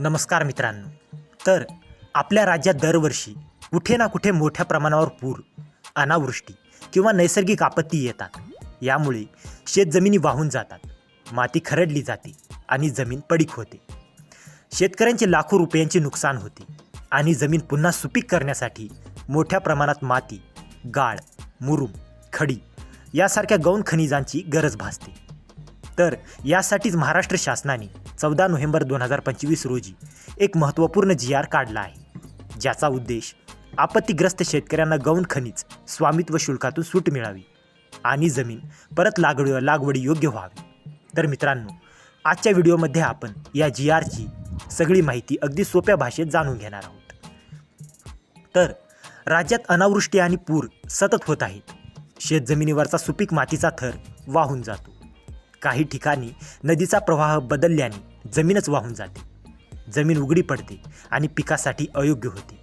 नमस्कार मित्रांनो. तर आपल्या राज्यात दरवर्षी कुठे ना कुठे मोठ्या प्रमाणावर पूर अनावृष्टी किंवा नैसर्गिक आपत्ती येतात. यामुळे शेतजमिनी वाहून जातात माती खरडली जाते आणि जमीन पडीक होते. शेतकऱ्यांचे लाखो रुपयांचे नुकसान होते आणि जमीन पुन्हा सुपीक करण्यासाठी मोठ्या प्रमाणात माती गाळ मुरुम खडी यासारख्या गौण खनिजांची गरज भासते. तर यासाठीच महाराष्ट्र शासनाने चौदा नोव्हेंबर दोन हजार पंचवीस रोजी एक महत्त्वपूर्ण जी आर काढला आहे ज्याचा उद्देश आपत्तीग्रस्त शेतकऱ्यांना गौण खनिज स्वामित्व शुल्कातून सूट मिळावी आणि जमीन परत लागवड लागवडी योग्य व्हावी. तर मित्रांनो आजच्या व्हिडिओमध्ये आपण या जी आरची सगळी माहिती अगदी सोप्या भाषेत जाणून घेणार आहोत. तर राज्यात अनावृष्टी आणि पूर सतत होत आहेत. शेतजमिनीवरचा सुपीक मातीचा थर वाहून जातो. काही ठिकाणी नदीचा प्रवाह बदलल्याने जमीनच वाहून जाते. जमीन उघडी पडते आणि पिकासाठी अयोग्य होते.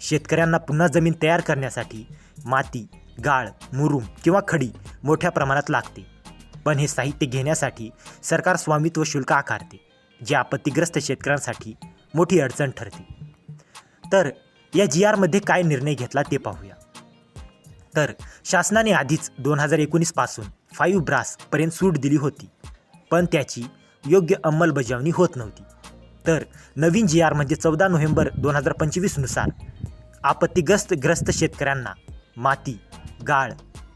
शेतकऱ्यांना पुन्हा जमीन तयार करण्यासाठी माती गाळ मुरुम किंवा खडी मोठ्या प्रमाणात लागते. पण हे साहित्य घेण्यासाठी सरकार स्वामित्व शुल्क आकारते जे आपत्तीग्रस्त शेतकऱ्यांसाठी मोठी अडचण ठरते. तर या जी आरमध्ये काय निर्णय घेतला ते पाहूया. तर शासनाने आधीच दोन हजार एकोणीसपासून फाईव्ह ब्रासपर्यंत सूट दिली होती पण त्याची योग्य अंमलबजावणी होत नव्हती. तर नवीन जी आरमध्ये म्हणजे चौदा नोव्हेंबर दोन हजार पंचवीसनुसार आपत्तीग्रस्त ग्रस्त शेतकऱ्यांना माती गाळ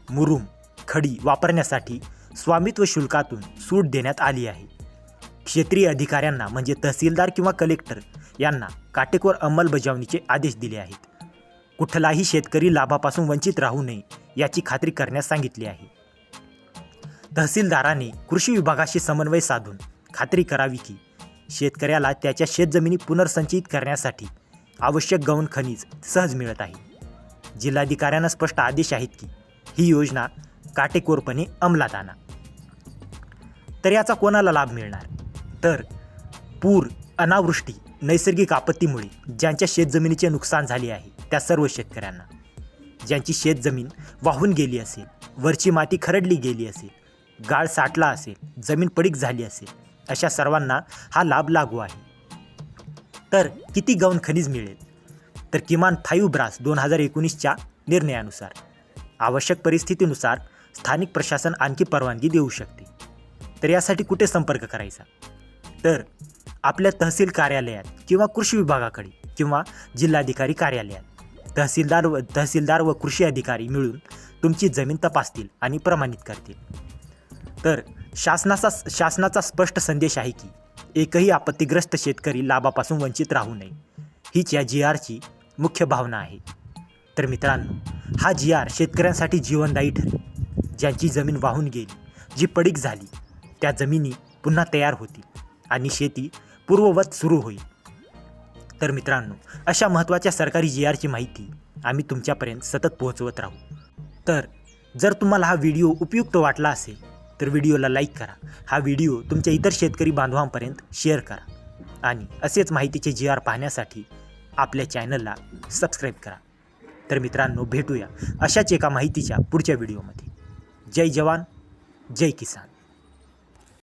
मुरुम खडी वापरण्यासाठी स्वामित्व शुल्कातून सूट देण्यात आली आहे. क्षेत्रीय अधिकाऱ्यांना म्हणजे तहसीलदार किंवा कलेक्टर यांना काटेकोर अंमलबजावणीचे आदेश दिले आहेत. कुठलाही शेतकरी लाभापासून वंचित राहू नये याची खात्री करण्यास सांगितली आहे. तहसीलदाराने कृषी विभागाशी समन्वय साधून खात्री करावी की शेतकऱ्याला त्याच्या शेतजमिनी पुनर्संचयित करण्यासाठी आवश्यक गौण खनिज सहज मिळत आहे. जिल्हाधिकाऱ्यांना स्पष्ट आदेश आहेत की ही योजना काटेकोरपणे अंमलात आणा. तर याचा कोणाला लाभ मिळणार? तर पूर अनावृष्टी नैसर्गिक आपत्तीमुळे ज्यांच्या शेतजमिनीचे नुकसान झाले आहे त्या सर्व शेतकऱ्यांना. ज्यांची शेतजमीन वाहून गेली असेल वरची माती खरडली गेली असेल गाळ साठला असेल जमीन पडीक झाली असेल अशा सर्वांना हा लाभ लागू आहे. तर किती गौण खनिज मिळेल? तर किमान फाईव्ह ब्रास दोन हजार एकोणीसच्या निर्णयानुसार. आवश्यक परिस्थितीनुसार स्थानिक प्रशासन आणखी परवानगी देऊ शकते. तर यासाठी कुठे संपर्क करायचा? तर आपल्या तहसील कार्यालयात किंवा कृषी विभागाकडे किंवा जिल्हाधिकारी कार्यालयात. तहसीलदार व तहसीलदार व कृषी अधिकारी मिळून तुमची जमीन तपासतील आणि प्रमाणित करतील. तर शासनाचा शासनाचा स्पष्ट संदेश आहे की एकही आपत्तीग्रस्त शेतकरी लाभापासून वंचित राहू नये हीच या जी आरची मुख्य भावना आहे. तर मित्रांनो हा जी आर शेतकऱ्यांसाठी जीवनदायी ठरेल. ज्यांची जमीन वाहून गेली जी पडीक झाली त्या जमिनी पुन्हा तयार होतील आणि शेती पूर्ववत सुरू होईल. तर मित्रांनो अशा महत्त्वाच्या सरकारी जी आरची माहिती आम्ही तुमच्यापर्यंत सतत पोहोचवत राहू. तर जर तुम्हाला हा व्हिडिओ उपयुक्त वाटला असेल तर व्हिडिओला लाईक करा. हा व्हिडिओ तुमच्या इतर शेतकरी बांधवांपर्यंत शेअर करा. आणि असेच माहितीचे जी आर पाहण्यासाठी आपल्या चॅनलला सबस्क्राईब करा. तर मित्रांनो भेटूया अशाच एका माहितीच्या पुढच्या व्हिडिओमध्ये. जय जवान जय किसान.